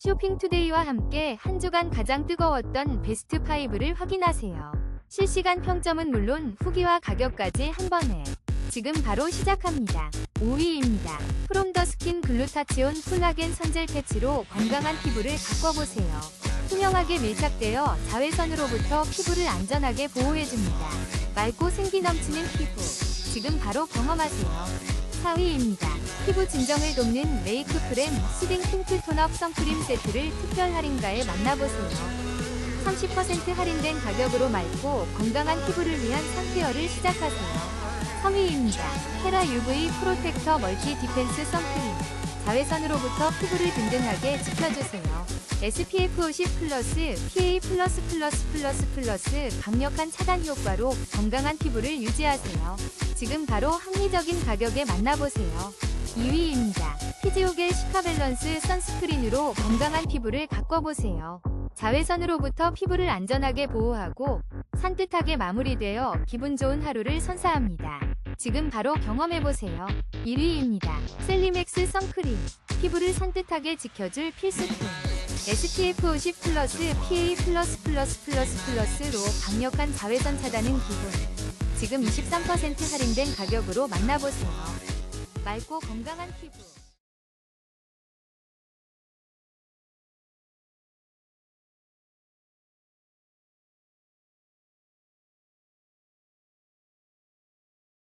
쇼핑투데이와 함께 한 주간 가장 뜨거웠던 베스트 5를 확인하세요. 실시간 평점은 물론 후기와 가격까지 한 번에 지금 바로 시작합니다. 5위입니다. 프롬 더 스킨 글루타치온 콜라겐 선젤 패치로 건강한 피부를 바꿔보세요. 투명하게 밀착되어 자외선으로부터 피부를 안전하게 보호해줍니다. 맑고 생기 넘치는 피부. 지금 바로 경험하세요. 4위입니다. 피부 진정을 돕는 메이크 프렘 시딩 틴트 톤업 선크림 세트를 특별 할인가에 만나보세요. 30% 할인된 가격으로 맑고 건강한 피부를 위한 선케어를 시작하세요. 3위입니다. 헤라 UV 프로텍터 멀티 디펜스 선크림. 자외선으로부터 피부를 든든하게 지켜주세요. SPF 50 플러스 PA 플러스 플러스 플러스 플러스 강력한 차단 효과로 건강한 피부를 유지하세요. 지금 바로 합리적인 가격에 만나보세요. 2위입니다. 피지오겔 시카밸런스 선스크린으로 건강한 피부를 가꿔보세요. 자외선으로부터 피부를 안전하게 보호하고 산뜻하게 마무리되어 기분 좋은 하루를 선사합니다. 지금 바로 경험해보세요. 1위입니다. 셀리맥스 선크림. 피부를 산뜻하게 지켜줄 필수품. SPF 50 플러스 PA 플러스 플러스 플러스 플러스로 강력한 자외선 차단은 기본. 지금 23% 할인된 가격으로 만나보세요. 맑고 건강한 피부.